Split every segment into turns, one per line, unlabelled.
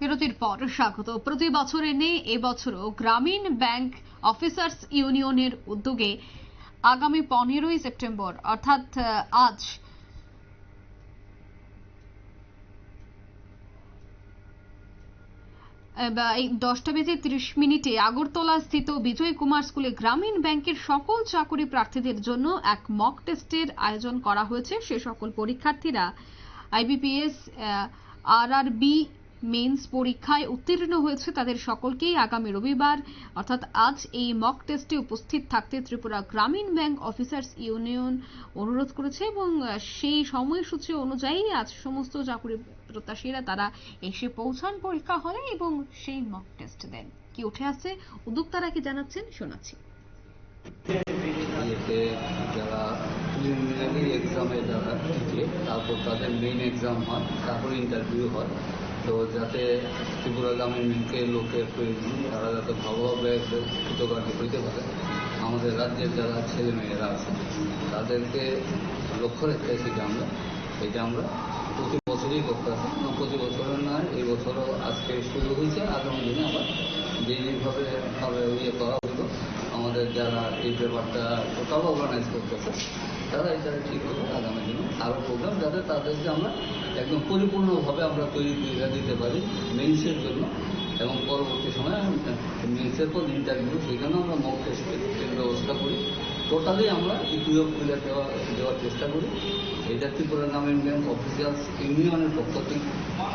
বিরতির পর স্বাগত। প্রতি বছরে নেই এবছরও গ্রামীণ ব্যাংক অফিসার্স ইউনিয়নের উদ্যোগে আগামী পনেরোই সেপ্টেম্বর, অর্থাৎ আজ এই দশটা বেজে ত্রিশ মিনিটে আগরতলা স্থিত বিজয় কুমার স্কুলে গ্রামীণ ব্যাংকের সকল চাকরি প্রার্থীদের জন্য এক মক টেস্টের আয়োজন করা হয়েছে। সে সকল পরীক্ষার্থীরা আইবিপিএস আরআরবি মেন্স পরীক্ষায় উত্তীর্ণ হয়েছে তাদের সকলকেই আগামী রবিবার, অর্থাৎ আজ এই মক টেস্টে উপস্থিত থাকতে ত্রিপুরা গ্রামীণ ব্যাংক অফিসার্স ইউনিয়ন অনুরোধ করেছে এবং সেই সময়সূচি অনুযায়ী আজ সমস্ত চাকরি প্রত্যাশীরা তারা এসে পৌঁছান, পরীক্ষা হলে এবং সেই মক টেস্ট দেন। কি উঠে আসছে? উদ্যোক্তারা কি জানাচ্ছেন? শোনাচ্ছি।
যারা এক্সামে যারা তারপর তাদের মেইন এক্সাম হয়, তারপর ইন্টারভিউ হয়। তো যাতে ত্রিপুরা গ্রামীণ ব্যাংকের লোকের প্রয়োজন, তারা যাতে ভালোভাবে কৃতকার্য হইতে পারে, আমাদের রাজ্যের যারা ছেলে মেয়েরা আছে, তাদেরকে লক্ষ্য রেখে সেটা আমরা, এটা আমরা প্রতি বছরই করতে আসি। প্রতি বছরের নয় এই বছরও আজকে শুরু হয়েছে, আগামী দিনে আবার যেইভাবে ভাবে ইয়ে করা হলো, আমাদের যারা এই ব্যাপারটা টোটাল অর্গানাইজ করতেছে, তারা এটা ঠিক হবে আগামী দিনে আরও প্রোগ্রাম যাতে তাদেরকে আমরা একদম পরিপূর্ণভাবে আমরা তৈরি করে দিতে পারি মেন্সের জন্য এবং পরবর্তী সময়ে মেন্সের পর ইন্টারভিউ সেখানেও আমরা মক টেস্টের ব্যবস্থা করি। টোটালি আমরা ইকুইপ করে দেওয়া, দেওয়ার চেষ্টা করি। এটা ত্রিপুরা গ্রামীণ ব্যাংক অফিসিয়ালস ইউনিয়নের পক্ষ থেকে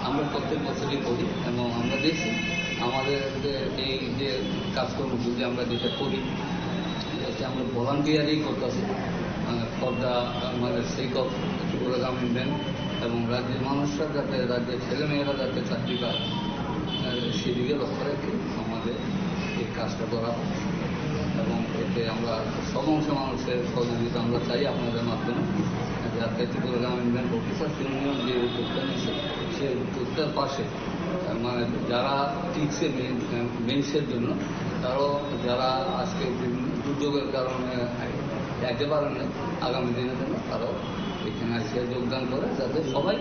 আমরা প্রত্যেক বছরই করি এবং আমরা দেখছি আমাদের এই যে কাজকর্মগুলি আমরা যেটা করি আমরা ভলান্টিয়ারই করতেছি। দ্য মানে সেক অফ ত্রিপুরা গ্রামীণ ব্যাংক এবং রাজ্যের মানুষরা যাতে, রাজ্যের ছেলেমেয়েরা যাতে চাকরি পায় সেদিকে লক্ষ্য রেখে আমাদের এই কাজটা করা এবং এতে আমরা সব অংশ মানুষের সহযোগিতা আমরা চাই আপনাদের মাধ্যমে। যাতে ত্রিপুরা গ্রামীণ ব্যাংক অফিসার ইউনিয়ন যে উদ্যোগটা নিয়েছে সেই উদ্যোগটার পাশে মানে যারা টিকছে মেন্সের জন্য, তারাও যারা আজকে দুর্যোগের কারণে যেতে পারে না। আগামী দিনের জন্য তারাও এখানে এসে যোগদান করে, যাতে সবাই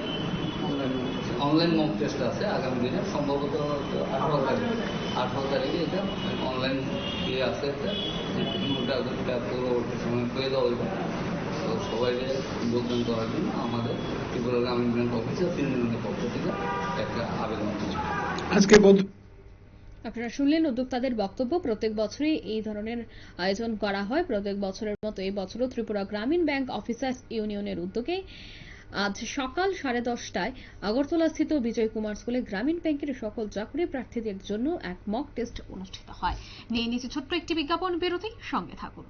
অনলাইন মক টেস্ট আছে। আগামী দিনে সম্ভবত আঠারো তারিখ। আঠারো তারিখে এটা অনলাইন ইয়ে আছে এটা। পরবর্তী সময় পেয়ে দেওয়া হইবে। তো সবাই যোগদান করার জন্য আমাদের ত্রিপুরা গ্রামীণ ব্যাংক অফিসে তিন জনের পক্ষ থেকে একটা আবেদন।
আজকে
আপনারা শুনলেন উদ্যোক্তাদের বক্তব্য। প্রত্যেক বছরই এই ধরনের আয়োজন করা হয়। প্রত্যেক বছরের মতো এই বছরও ত্রিপুরা গ্রামীণ ব্যাংক অফিসার্স ইউনিয়নের উদ্যোগে আজ সকাল সাড়ে দশটায় আগরতলাস্থিত বিজয় কুমার স্কুলে গ্রামীণ ব্যাংকের সকল চাকরি প্রার্থীদের জন্য এক মক টেস্ট অনুষ্ঠিত হয়। নিয়ে নিচে ছোট্ট একটি বিজ্ঞাপন বিরতি সঙ্গে থাকুন।